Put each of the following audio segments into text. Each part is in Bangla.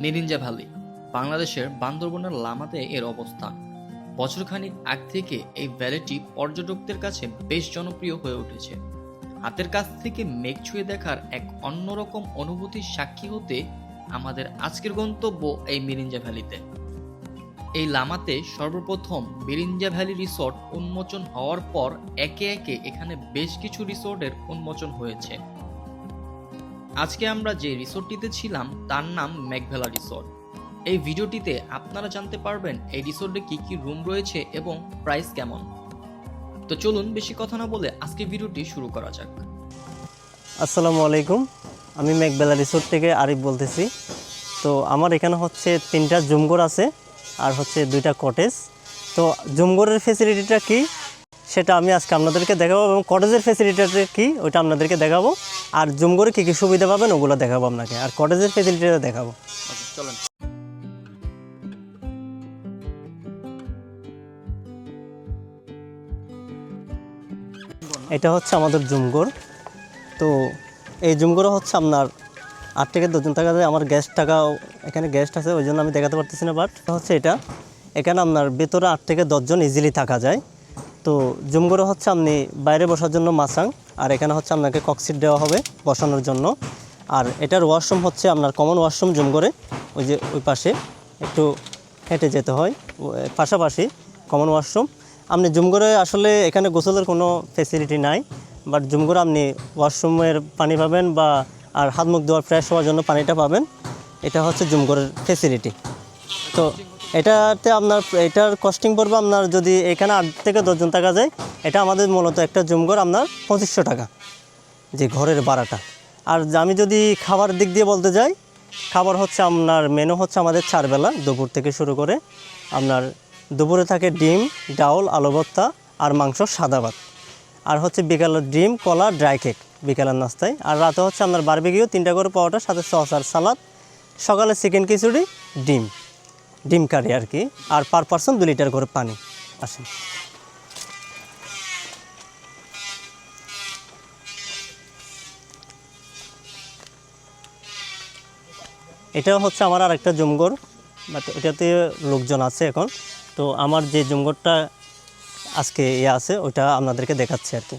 মিরিঞ্জা ভ্যালি বাংলাদেশের বান্দরবনের লামাতে এর অবস্থান বছরখানিক আগ থেকে এই ভ্যালিটি পর্যটকদের কাছে বেশ জনপ্রিয় হয়ে উঠেছে। হাতের কাছ থেকে মেঘ ছুঁয়ে দেখার এক অন্যরকম অনুভূতির সাক্ষী হতে আমাদের আজকের গন্তব্য এই মিরিঞ্জা ভ্যালিতে এই লামাতে সর্বপ্রথম মিরিঞ্জা ভ্যালি রিসোর্ট উন্মোচন হওয়ার পর একে একে এখানে বেশ কিছু রিসোর্টের উন্মোচন হয়েছে। আজকে আমরা যে রিসোর্টটিতে ছিলাম, তার নাম মেঘভেলা রিসোর্ট। এই ভিডিওটিতে আপনারা জানতে পারবেন এই রিসোর্টে কি কি রুম রয়েছে এবং প্রাইস কেমন। তো চলুন বেশি কথা না বলে আজকে ভিডিওটি শুরু করা যাক। আসসালামু আলাইকুম, আমি মেঘবেলা রিসোর্ট থেকে আরিফ বলতেছি। তো আমার এখানে হচ্ছে তিনটা জুমগোর আছে আর হচ্ছে দুইটা কটেজ। তো জুমগোরের ফেসিলিটিটা কি, সেটা আমি আজকে আপনাদেরকে দেখাবো এবং কটেজের ফেসিলিটিটা কি, ওইটা আপনাদেরকে দেখাবো। আর জুমগোরে কী কী সুবিধা পাবেন ওগুলো দেখাবো আপনাকে। আর কটেজের ফেসিলিটিটা দেখাবো। চলেন। এটা হচ্ছে আমাদের জুমগোর তো এই জুমগোরে হচ্ছে আপনার আট থেকে দশজন টাকা যায়। আমার গ্যাস টাকা এখানে গ্যাস্ট আছে ওই জন্য আমি দেখাতে পারতেছি না বাট হচ্ছে এটা। এখানে আপনার ভেতরে আট থেকে দশজন ইজিলি থাকা যায়। তো জুমগোরে হচ্ছে আপনি বাইরে বসার জন্য মাসাং আর এখানে হচ্ছে আপনাকে কক্সিট দেওয়া হবে বসানোর জন্য। আর এটার ওয়াশরুম হচ্ছে আপনার কমন ওয়াশরুম জুমগোরে, ওই যে ওই পাশে একটু হেঁটে যেতে হয়। পাশাপাশি কমন ওয়াশরুম আপনি জুমগড়ে আসলে এখানে গোসলের কোনো ফেসিলিটি নাই বাট জুমগড়ে আপনি ওয়াশরুমের পানি পাবেন বা আর হাত মুখ ধোয়ার ফ্রেশ হওয়ার জন্য পানিটা পাবেন। এটা হচ্ছে জুমগড়ের ফেসিলিটি তো এটাতে আপনার, এটার কস্টিং পড়বে আপনার যদি এখানে আট থেকে দশজন টাকা যায়, এটা আমাদের মূলত একটা জুমগড় আপনার পঁচিশশো টাকা, যে ঘরের ভাড়াটা। আর আমি যদি খাবার দিক দিয়ে বলতে যাই, খাবার হচ্ছে আপনার মেনু হচ্ছে আমাদের চারবেলা, দুপুর থেকে শুরু করে আপনার দুপুরে থাকে ডিম, ডাউল আলু ভর্তা আর মাংস সাদা ভাত। আর হচ্ছে বিকালের ডিম, কলা ড্রাই কেক বিকালের নাস্তায়। আর রাতে হচ্ছে আপনার বারবিকিও তিনটা করে পাওয়াটা সাথে সস আর সালাদ সকালে চিকেন খিচুড়ি, ডিম। ডিম কারি আর কি, আর পার পার্সন দু লিটার করে পানি। আসেন। এটা হচ্ছে আমার আর একটা জুমগর বাট এটাতে লোকজন আছে এখন। তো আমার যে জুমগরটা আজকে ইয়ে আছে, ওইটা আপনাদেরকে দেখাচ্ছি আর কি।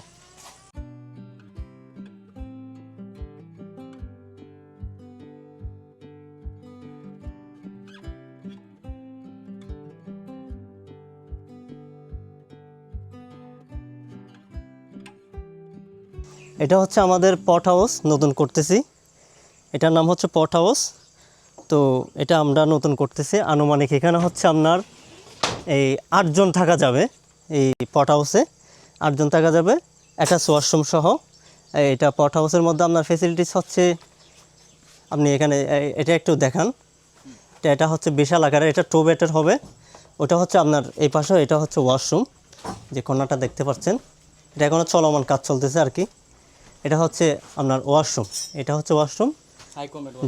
এটা হচ্ছে আমাদের পট হাউস নতুন করতেছি। এটার নাম হচ্ছে পট হাউস তো এটা আমরা নতুন করতেছি। আনুমানিক এখানে হচ্ছে আপনার এই আটজন থাকা যাবে এই পট হাউসে আটজন থাকা যাবে, একটা ওয়াশরুম সহ। এটা পট হাউসের মধ্যে আপনার ফেসিলিটিস হচ্ছে, আপনি এখানে এটা একটু দেখান। এটা হচ্ছে বিশাল আকারের, এটা টু বেটের হবে। ওটা হচ্ছে আপনার এই পাশে, এটা হচ্ছে ওয়াশরুম যে কোনাটা দেখতে পাচ্ছেন, এটা এখনও চলমান কাজ চলতেছে আর কি। এটা হচ্ছে আপনার ওয়াশরুম। এটা হচ্ছে ওয়াশরুম।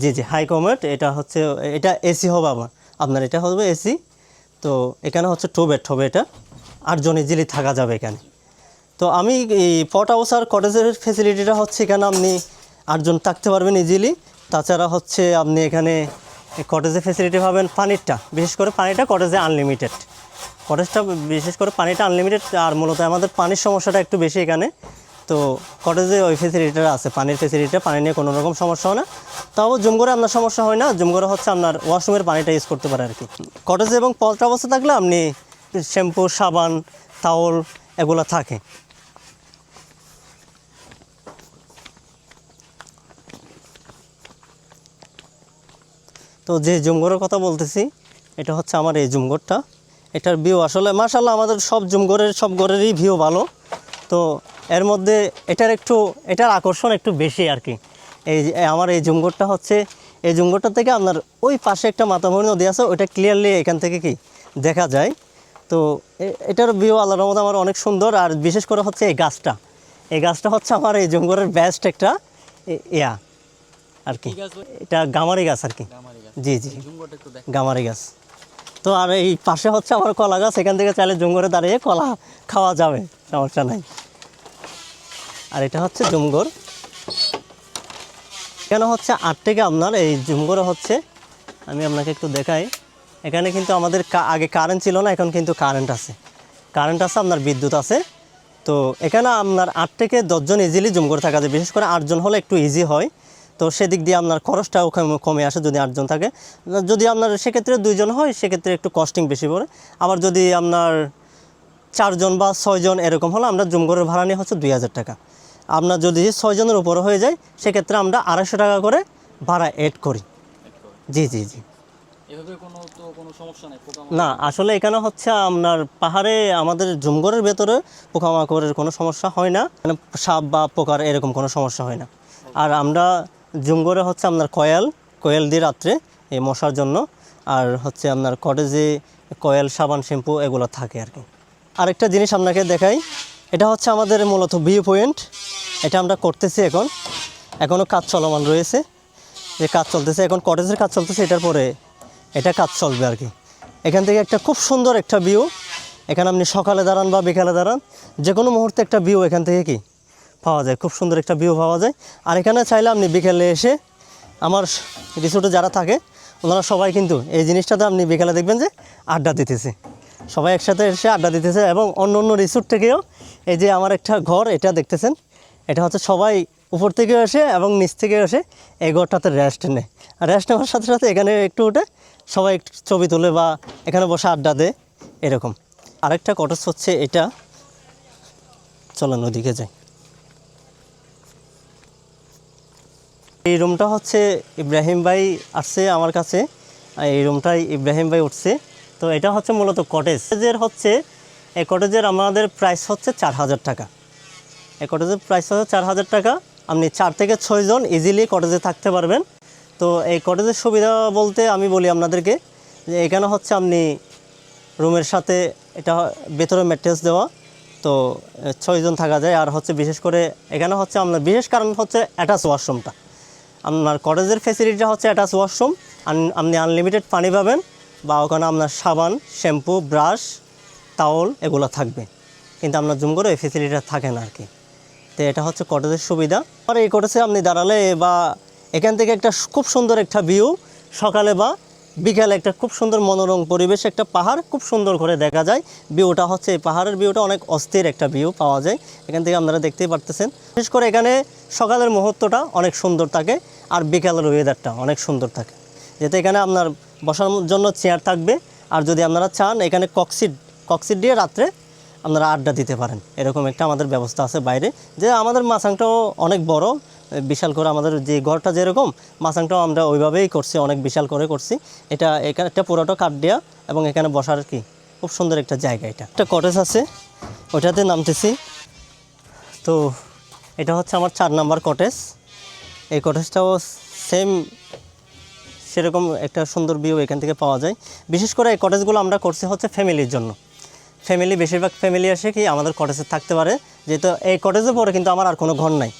জি জি হাই কমেট এটা হচ্ছে এটা এসি হবে আমার। আপনার এটা হবে এসি তো এখানে হচ্ছে টু বেড হবে এটা। আটজন ইজিলি থাকা যাবে এখানে। তো আমি এই পট হাউস আর কটেজের ফেসিলিটিটা হচ্ছে এখানে আপনি আটজন থাকতে পারবেন ইজিলি তাছাড়া হচ্ছে আপনি এখানে কটেজের ফেসিলিটি পাবেন পানিরটা। বিশেষ করে পানিটা কটেজে আনলিমিটেড কটেজটা বিশেষ করে পানিটা আনলিমিটেড আর মূলত আমাদের পানির সমস্যাটা একটু বেশি এখানে। তো কটেজে ওই ফেসিলিটিটা আছে, পানির ফেসিলিটিটা পানি নিয়ে কোনো রকম সমস্যা হয় না। তাও জুমগড়ে আপনার সমস্যা হয় না জুমগড়ে হচ্ছে আপনার ওয়াশরুমের পানিটা ইউজ করতে পারে আর কি কটেজে এবং পলটা অবস্থা থাকলে আপনি শ্যাম্পু, সাবান তাওল এগুলো থাকে। তো যে জুমগড়ের কথা বলতেছি, এটা হচ্ছে আমার এই জুমগড়টা এটার ভিউ আসলে মাশাল্লাহ আমাদের সব জুমগড়ের সব গড়েরই ভিউ ভালো। তো এর মধ্যে এটার একটু এটার আকর্ষণ একটু বেশি আর কি। এই যে আমার এই জুমগড়টা হচ্ছে এই জুমগড়টা থেকে আপনার ওই পাশে একটা মাতামুড়ি নদী আছে ওইটা ক্লিয়ারলি এখান থেকে কি দেখা যায়। তো এটার ভিউ আল্লাহর রহমতে আমার অনেক সুন্দর আর বিশেষ করে হচ্ছে এই গাছটা। এই গাছটা হচ্ছে আমার এই জুমগড়ের বেস্ট একটা ইয়া আর কি। এটা গামারি গাছ আর কি। জি জি। গামারি গাছ। তো আর এই পাশে হচ্ছে আমার কলা গাছ এখান থেকে চাইলে জুমগড়ে দাঁড়িয়ে কলা খাওয়া যাবে সমস্যা নাই। আর এটা হচ্ছে জুমগড় এখানে হচ্ছে আট থেকে আপনার এই জুমগড়ে হচ্ছে? আমি আপনাকে একটু দেখাই। এখানে কিন্তু আমাদের আগে কারেন্ট ছিল না, এখন কিন্তু কারেন্ট আছে। কারেন্ট আছে, আপনার বিদ্যুৎ আছে। তো এখানে আপনার আট থেকে দশজন ইজিলি জুম থাকা যায়। বিশেষ করে আটজন হলে একটু ইজি হয়। তো সেদিক দিয়ে আপনার খরচটাও কমে আসে যদি আটজন থাকে। যদি আপনার সেক্ষেত্রে দুইজন হয়, সেক্ষেত্রে একটু কস্টিং বেশি পড়ে। আবার যদি আপনার চারজন বা ছয়জন এরকম হলে আমরা জুমঘরের ভাড়া নিয়ে হচ্ছে দুই হাজার টাকা। আপনার যদি ছয়জনের উপরে হয়ে যায় সেক্ষেত্রে আমরা আড়াইশো টাকা করে ভাড়া এড করি। জি জি জি। না আসলে এখানে হচ্ছে আপনার পাহাড়ে আমাদের জুমঘরের ভেতরে পোকামাকড়ের কোনো সমস্যা হয় না। মানে সাপ বা পোকার এরকম কোনো সমস্যা হয় না। আর আমরা জুমঘরে হচ্ছে আপনার কয়েল কয়েল দিয়ে রাত্রে এই মশার জন্য। আর হচ্ছে আপনার কটেজে কয়েল সাবান শ্যাম্পু এগুলো থাকে আর কি। আরেকটা জিনিস আপনাকে দেখাই। এটা হচ্ছে আমাদের মূলত ভিউ পয়েন্ট। এটা আমরা করতেছি এখন। এখনও কাজ চলমান রয়েছে। যে কাজ চলতেছে, এখন কটেজের কাজ চলতেছে, এটার পরে এটা কাজ চলবে আর কি। এখান থেকে একটা খুব সুন্দর একটা ভিউ। এখানে আপনি সকালে দাঁড়ান বা বিকালে দাঁড়ান যে কোনো মুহূর্তে একটা ভিউ এখান থেকে কি পাওয়া যায়। খুব সুন্দর একটা ভিউ পাওয়া যায়। আর এখানে চাইলে আপনি বিকেলে এসে আমার রিসোর্টে যারা থাকে, ওনারা সবাই কিন্তু এই জিনিসটাতে আপনি বিকেলে দেখবেন যে আড্ডা দিতেছে। সবাই একসাথে এসে আড্ডা দিতেছে এবং অন্য অন্য রিসোর্ট থেকেও এই যে আমার একটা ঘর, এটা দেখতেছেন? এটা হচ্ছে সবাই উপর থেকে আসে এবং নিচ থেকে আসে। এই ঘরটাতে রেস্ট নেয় আর রেস্ট নেওয়ার সাথে সাথে এখানে একটু উঠে সবাই একটু ছবি তোলে বা এখানে বসে আড্ডা দেয় এরকম। আরেকটা কটেজ হচ্ছে এটা। চলেন ওদিকে যাই। এই রুমটা হচ্ছে ইব্রাহিম ভাই আসছে আমার কাছে। এই রুমটাই ইব্রাহিম ভাই উঠছে। তো এটা হচ্ছে মূলত কটেজ কটেজের হচ্ছে এই কটেজের আমাদের প্রাইস হচ্ছে চার হাজার টাকা। এই কটেজের প্রাইস হচ্ছে চার হাজার টাকা। আপনি চার থেকে ছয়জন ইজিলি কটেজে থাকতে পারবেন। তো এই কটেজের সুবিধা বলতে আমি বলি আপনাদেরকে যে এখানে হচ্ছে আপনি রুমের সাথে এটা ভেতরে ম্যাট্রেস দেওয়া। তো ছয়জন থাকা যায়। আর হচ্ছে বিশেষ করে এখানে হচ্ছে আপনার বিশেষ কারণ হচ্ছে অ্যাটাচ ওয়াশরুমটা আপনার কটেজের ফেসিলিটিটা হচ্ছে অ্যাটাচ ওয়াশরুম আপনি আনলিমিটেড পানি পাবেন বা ওখানে আপনার সাবান শ্যাম্পু ব্রাশ টাওয়াল এগুলো থাকবে। কিন্তু আপনার জুম করে এই ফেসিলিটিটা থাকে না আর কি তো এটা হচ্ছে কটেজের সুবিধা। আর এই কটেজে আপনি দাঁড়ালে বা এখান থেকে একটা খুব সুন্দর একটা ভিউ সকালে বা বিকালে একটা খুব সুন্দর মনোরম পরিবেশ, একটা পাহাড় খুব সুন্দর করে দেখা যায়। ভিউটা হচ্ছে, এই পাহাড়ের ভিউটা অনেক অস্থির একটা ভিউ পাওয়া যায়। এখান থেকে আপনারা দেখতেই পারতেছেন। বিশেষ করে এখানে সকালের মুহূর্তটা অনেক সুন্দর থাকে আর বিকালের ওয়েদারটা অনেক সুন্দর থাকে। যেতে এখানে আপনার বসার জন্য চেয়ার থাকবে। আর যদি আপনারা চান, এখানে কক্সিট কক্সিট দিয়ে রাত্রে আপনারা আড্ডা দিতে পারেন। এরকম একটা আমাদের ব্যবস্থা আছে বাইরে। যে আমাদের মাছাংটাও অনেক বড় বিশাল করে আমাদের যে ঘরটা যেরকম, মাছাংটাও আমরা ওইভাবেই করছি, অনেক বিশাল করে করছি। এটা এখানে একটা পুরোটা কাঠ দেওয়া এবং এখানে বসার কি, খুব সুন্দর একটা জায়গা এটা। একটা কটেজ আছে, ওইটাতে নামতেছি। তো এটা হচ্ছে আমার চার নাম্বার কটেজ এই কটেজটাও সেম সেরকম একটা সুন্দর ভিউ এখান থেকে পাওয়া যায়। বিশেষ করে এই কটেজগুলো আমরা করছি হচ্ছে ফ্যামিলির জন্য। ফ্যামিলি বেশিরভাগ ফ্যামিলি আসে কি আমাদের কটেজে থাকতে পারে। যেহেতু এই কটেজের পরে কিন্তু আমার আর কোনো ঘর নাই।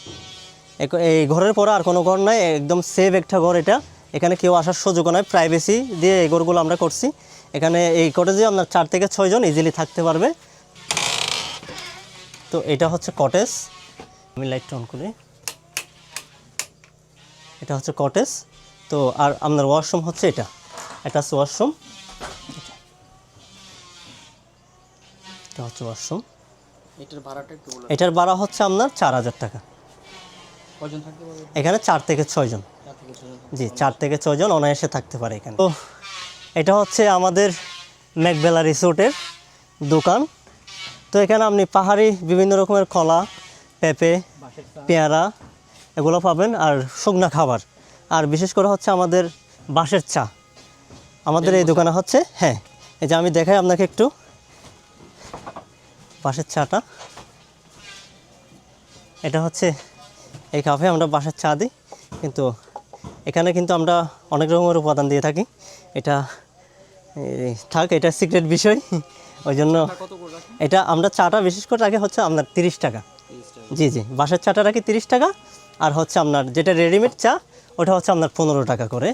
এই ঘরের পরে আর কোনো ঘর নাই, একদম সেফ একটা ঘর এটা। এখানে কেউ আসার সুযোগ নাই প্রাইভেসি দিয়ে এই ঘরগুলো আমরা করছি। এখানে এই কটেজে আপনার চার থেকে ছয়জন ইজিলি থাকতে পারবে। তো এটা হচ্ছে কটেজ আমি লাইটটা অন করি। এটা হচ্ছে কটেজ তো আর আপনার ওয়াশরুম হচ্ছে এটা। হচ্ছে ওয়াশরুম এটা হচ্ছে ওয়াশরুম এটার ভাড়াটা একটু বলে এটার ভাড়া হচ্ছে আপনার চার হাজার টাকা। কজন থাকতে পারবে? এখানে চার থেকে ছয়জন জি চার থেকে ছয়জন অনায়াসে থাকতে পারে এখানে। তো এটা হচ্ছে আমাদের ম্যাকবেলা রিসোর্টের দোকান। তো এখানে আপনি পাহাড়ি বিভিন্ন রকমের কলা পেঁপে পেয়ারা এগুলো পাবেন আর শুকনা খাবার। আর বিশেষ করে হচ্ছে আমাদের বাঁশের চা। আমাদের এই দোকানে হচ্ছে হ্যাঁ এই যে আমি দেখাই আপনাকে একটু। বাঁশের চাটা এটা হচ্ছে এই কাফে আমরা বাঁশের চা দিই। কিন্তু এখানে কিন্তু আমরা অনেক রকমের উপাদান দিয়ে থাকি। এটা থাক এটা সিক্রেট বিষয়। ওই জন্য এটা আমরা চাটা বিশেষ করে রাখি হচ্ছে আপনার তিরিশ টাকা। জি জি বাসার চাটা রাখি তিরিশ টাকা। আর হচ্ছে আপনার যেটা রেডিমেড চা ওটা হচ্ছে আপনার পনেরো টাকা করে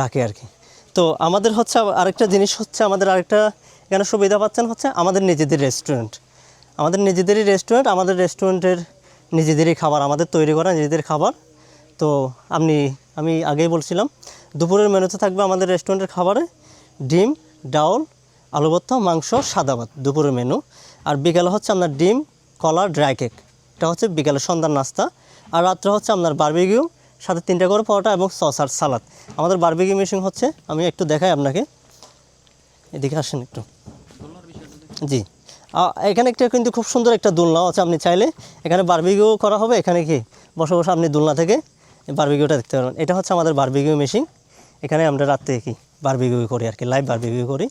রাখি আর কি। তো আমাদের হচ্ছে আরেকটা জিনিস হচ্ছে আমাদের আরেকটা এখানে সুবিধা পাচ্ছেন হচ্ছে আমাদের নিজেদের রেস্টুরেন্ট আমাদের নিজেদেরই রেস্টুরেন্ট আমাদের রেস্টুরেন্টের নিজেদেরই খাবার, আমাদের তৈরি করা নিজেদের খাবার। তো আপনি, আমি আগেই বলছিলাম, দুপুরের মেনুতে থাকবে আমাদের রেস্টুরেন্টের খাবারে ডিম, ডাউল, আলু ভর্তা, মাংস, সাদা ভাত, দুপুরের মেনু। আর বিকালে হচ্ছে আপনার ডিম, কলা ড্রাই কেক এটা হচ্ছে বিকালে সন্ধ্যার নাস্তা। আর রাত্রে হচ্ছে আপনার বার্বিকিউ সাথে তিনটা করে পরোটা এবং সস আর সালাদ। আমাদের বার্বিকিউ মেশিন হচ্ছে, আমি একটু দেখাই আপনাকে। এদিকে আসেন একটু। জি। এখানে একটা কিন্তু খুব সুন্দর একটা দোলনাও আছে আপনি চাইলে। এখানে বারবিকিউ করা হবে, এখানে কি বসে বসে আপনি দোলনা থেকে বারবিকিউটা দেখতে পারবেন। এটা হচ্ছে আমাদের বারবিকিউ মেশিন এখানে আমরা রাত্রে কি বারবিকিউ করি আর কি লাইভ বারবিকিউ করি।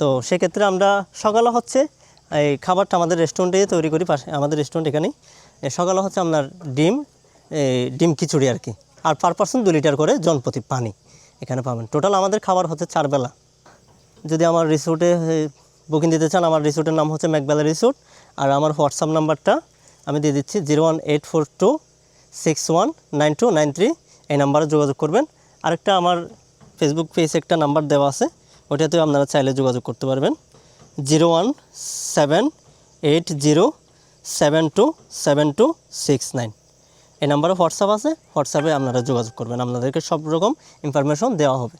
তো সেক্ষেত্রে আমরা সকালে হচ্ছে, এই খাবারটা আমাদের রেস্টুরেন্টে তৈরি করি, পাশে আমাদের রেস্টুরেন্ট এখানেই। সকালে হচ্ছে আপনার ডিম ডিম খিচুড়ি আর কি। আর পার পার্সন দু লিটার করে জনপ্রতি পানি এখানে পাবেন। টোটাল আমাদের খাবার হচ্ছে চার বেলা। যদি আমার রিসোর্টে বুকিং দিতে চান, আমার রিসোর্টের নাম হচ্ছে ম্যাকবেলা রিসোর্ট আর আমার হোয়াটসঅ্যাপ নাম্বারটা আমি দিয়ে দিচ্ছি zero one eight four two six one nine two nine three এই নাম্বারে যোগাযোগ করবেন। আরেকটা আমার ফেসবুক পেজ একটা নাম্বার দেওয়া আছে, ওটাতেও আপনারা চাইলে যোগাযোগ করতে পারবেন। Zero one seven eight zero seven two seven two six nine এই নাম্বারে হোয়াটসঅ্যাপ আছে হোয়াটসঅ্যাপে আপনারা যোগাযোগ করবেন। আপনাদেরকে সব রকম ইনফরমেশন দেওয়া হবে।